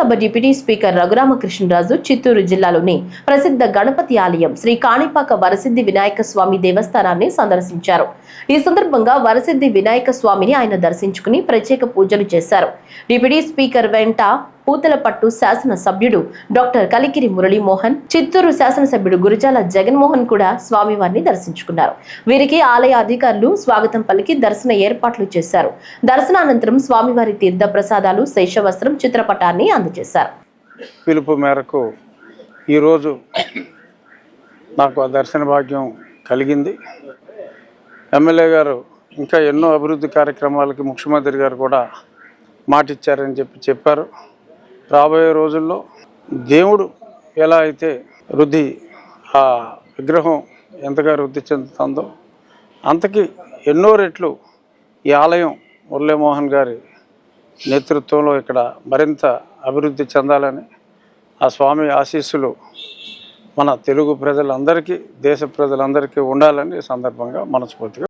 శాసనసభ deputy speaker Raghuramakrishnaraju Chittoor జిల్లాలోని ప్రసిద్ధ గణపతి ఆలయం శ్రీ కాణిపాక వరసిద్ధి వినాయక స్వామి దేవస్థానాన్ని సందర్శించారు. ఈ సందర్భంగా వరసిద్ధి వినాయక స్వామిని ఆయన దర్శించుకుని ప్రత్యేక పూజలు చేశారు. డిప్యూటీ స్పీకర్ వెంట పూతలపట్టు శాసన సభ్యుడు డాక్టర్ కలికిరి మురళీమోహన్ చిత్తూరు శాసనసభ్యుడు గురజాల జగన్మోహన్ కూడా స్వామివారిని దర్శించుకున్నారు. వీరికి ఆలయ అధికారులు స్వాగతం పలికి దర్శన ఏర్పాట్లు చేశారు. దర్శనానంతరం స్వామివారి తీర్థ ప్రసాదాలు శైషవస్త్రం చిత్రపటాన్ని అందజేశారు. పిలుపు మేరకు ఈరోజు నాకు ఆ దర్శన భాగ్యం కలిగింది. ఎమ్మెల్యే గారు ఇంకా ఎన్నో అభివృద్ధి కార్యక్రమాలకి ముఖ్యమంత్రి గారు కూడా మాటిచ్చారని చెప్పి చెప్పారు. రాబోయే రోజుల్లో దేవుడు ఎలా అయితే వృద్ధి ఆ విగ్రహం ఎంతగా వృద్ధి చెందుతుందో అంతకి ఎన్నో రెట్లు ఈ ఆలయం మురళీమోహన్ గారి నేతృత్వంలో ఇక్కడ మరింత అభివృద్ధి చెందాలని ఆ స్వామి ఆశీస్సులు మన తెలుగు ప్రజలందరికీ దేశ ప్రజలందరికీ ఉండాలని సందర్భంగా మనస్ఫూర్తిగా